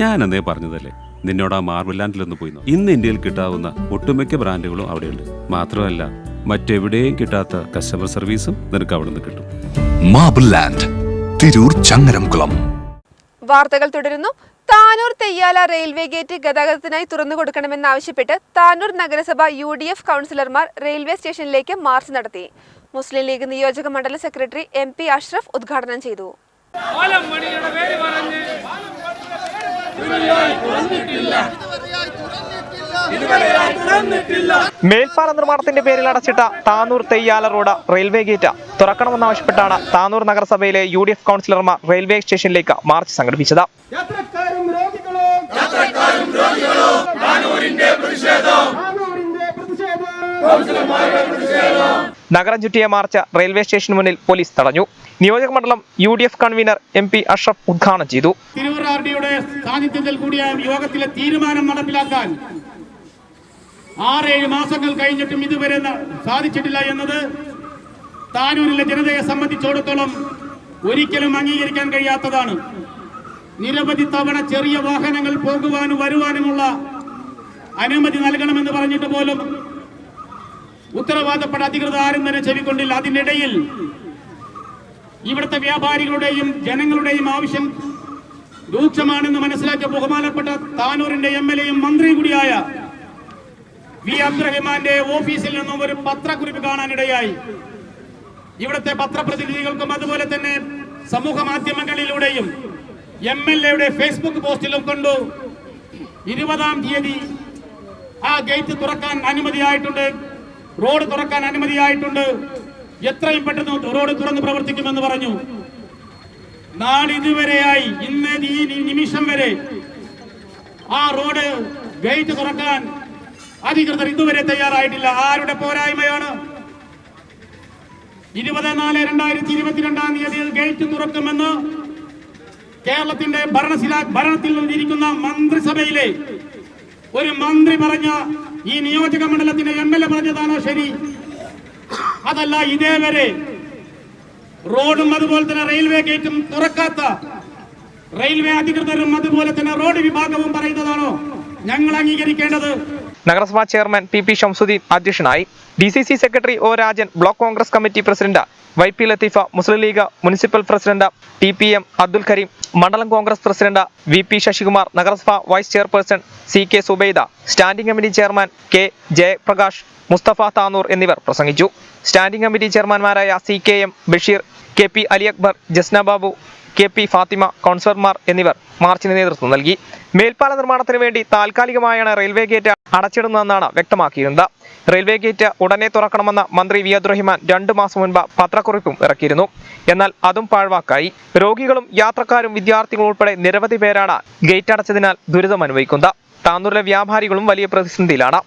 ഞാൻ അന്നേ പറഞ്ഞതല്ലേ? നിന്നോട് ആ മാർബിൾ ലാൻഡിലൊന്ന് പോയി. ഇന്ന് ഇന്ത്യയിൽ കിട്ടാവുന്ന ഒട്ടുമിക്ക ബ്രാൻഡുകളും അവിടെയുണ്ട്. മാത്രമല്ല മറ്റെവിടെയും കിട്ടാത്ത കസ്റ്റമർ സർവീസും നിനക്ക് അവിടെ നിന്ന് കിട്ടും. Marble land Tirur Changaramkulam. വാർത്തകൾ തുടരുന്നു. താനൂർ തെയ്യാല റെയിൽവേ ഗേറ്റ് ഗതാഗതത്തിനായി തുറന്നു കൊടുക്കണമെന്നാവശ്യപ്പെട്ട് താനൂർ നഗരസഭ യു ഡി എഫ് കൗൺസിലർമാർ റെയിൽവേ സ്റ്റേഷനിലേക്ക് മാർച്ച് നടത്തി. മുസ്ലിം ലീഗ് നിയോജക മണ്ഡല സെക്രട്ടറി എം പി അഷ്റഫ് ഉദ്ഘാടനം ചെയ്തു. മേൽപ്പാല നിർമ്മാണത്തിന്റെ പേരിൽ അടച്ചിട്ട Tanur Theyyala road railway gate തുറക്കണമെന്നാവശ്യപ്പെട്ടാണ് Tanur നഗരസഭയിലെ യു ഡി എഫ് കൗൺസിലർമാർ റെയിൽവേ സ്റ്റേഷനിലേക്ക് മാർച്ച് സംഘടിപ്പിച്ചത്. യാത്രക്കാരും രോഗികളും യാത്രക്കാരും രോഗികളും നാനൂരിന്റെ പ്രതിഷേധം നഗരം ചുറ്റിയ മാർച്ച് റെയിൽവേ സ്റ്റേഷന് മുന്നിൽ പോലീസ് തടഞ്ഞു. നിയോജക മണ്ഡലം U D F convener M P Ashraf ഉദ്ഘാടനം ചെയ്തു. സാന്നിധ്യത്തിൽ കൂടിയ യോഗത്തിലെ തീരുമാനം നടപ്പിലാക്കാൻ ആറേഴ് മാസങ്ങൾ കഴിഞ്ഞിട്ടും ഇതുവരെ സാധിച്ചിട്ടില്ല എന്നത് താനൂരിലെ ജനതയെ സംബന്ധിച്ചിടത്തോളം ഒരിക്കലും അംഗീകരിക്കാൻ കഴിയാത്തതാണ്. നിരവധി തവണ ചെറിയ വാഹനങ്ങൾ പോകുവാനും വരുവാനുമുള്ള അനുമതി നൽകണമെന്ന് പറഞ്ഞിട്ട് പോലും ഉത്തരവാദപ്പെട്ട അധികൃതർ ആരും തന്നെ ചെവിക്കൊണ്ടില്ല. അതിനിടയിൽ ഇവിടുത്തെ വ്യാപാരികളുടെയും ജനങ്ങളുടെയും ആവശ്യം രൂക്ഷമാണെന്ന് മനസ്സിലാക്കിയ ബഹുമാനപ്പെട്ട താനൂരിന്റെ എം എൽ എയും മന്ത്രിയും കൂടിയായ വി അബ്ദുറഹിമാന്റെ ഓഫീസിൽ നിന്നും ഒരു പത്രക്കുറിപ്പ് കാണാനിടയായി. ഇവിടുത്തെ പത്രപ്രതിനിധികൾക്കും അതുപോലെ തന്നെ സമൂഹ മാധ്യമങ്ങളിലൂടെയും എം എൽ എയുടെ ഫേസ്ബുക്ക് പോസ്റ്റിലും കണ്ടു. ഇരുപതാം തീയതി ആ ഗേറ്റ് തുറക്കാൻ അനുമതിയായിട്ടുണ്ട്. റോഡ് തുറക്കാൻ അനുമതിയായിട്ടുണ്ട്. എത്രയും പെട്ടെന്ന് റോഡ് തുറന്ന് പ്രവർത്തിക്കുമെന്ന് പറഞ്ഞു. നാളിതുവരെയായി ഇന്ന് ഈ നിമിഷം വരെ ആ റോഡ് ഗേറ്റ് തുറക്കാൻ അധികൃതർ ഇതുവരെ തയ്യാറായിട്ടില്ല. ആരുടെ പോരായ്മയാണ്? ഇരുപത് നാല് രണ്ടായിരത്തി ഇരുപത്തിരണ്ടാം തീയതിയിൽ ഗേറ്റ് തുറക്കുമെന്ന് കേരളത്തിന്റെ ഭരണശില ഭരണത്തിൽ നിന്നിരിക്കുന്ന മന്ത്രിസഭയിലെ ഒരു മന്ത്രി പറഞ്ഞ ഈ നിയോജക മണ്ഡലത്തിന്റെ എം എൽ എ പറഞ്ഞതാണോ ശരി? അതല്ല ഇതേവരെ റോഡും അതുപോലെ തന്നെ റെയിൽവേ ഗേറ്റും തുറക്കാത്ത റെയിൽവേ അധികൃതരും അതുപോലെ തന്നെ റോഡ് വിഭാഗവും പറയുന്നതാണോ? ഞങ്ങൾ അംഗീകരിക്കേണ്ടത് നഗരസഭാ ചെയർമാൻ പി പി ഷംസുദ്ദീൻ അധ്യക്ഷനായി. D C C secretary O Rajan block Congress committee president Y P Latheefa Muslim League municipal president T P M Abdul Kareem മണ്ഡലം Congress president V P Sasikumar നഗരസഭാ vice chairperson C K Subaida standing committee chairman K Jayaprakash Musthafa Tanur എന്നിവർ പ്രസംഗിച്ചു. Standing committee ചെയർമാൻമാരായ C K M Basheer K P Ali Akbar Jasna Babu K P Fathima കൗൺസിലർമാർ എന്നിവർ മാർച്ചിന് നേതൃത്വം നൽകി. മേൽപ്പാല നിർമ്മാണത്തിന് വേണ്ടി താൽക്കാലികമായാണ് റെയിൽവേ ഗേറ്റ് അടച്ചിടുന്നതെന്നാണ് വ്യക്തമാക്കിയിരുന്നത്. റെയിൽവേ ഗേറ്റ് ഉടനെ തുറക്കണമെന്ന മന്ത്രി വി അബ്ദുറഹിമാൻ രണ്ടു മാസം മുൻപ് പത്രക്കുറിപ്പും ഇറക്കിയിരുന്നു. എന്നാൽ അതും പാഴ്വാക്കായി. രോഗികളും യാത്രക്കാരും വിദ്യാർത്ഥികളും ഉൾപ്പെടെ നിരവധി പേരാണ് ഗേറ്റ് അടച്ചതിനാൽ ദുരിതം അനുഭവിക്കുന്നത് താന്നൂരിലെ വ്യാപാരികളും വലിയ പ്രതിസന്ധിയിലാണ്.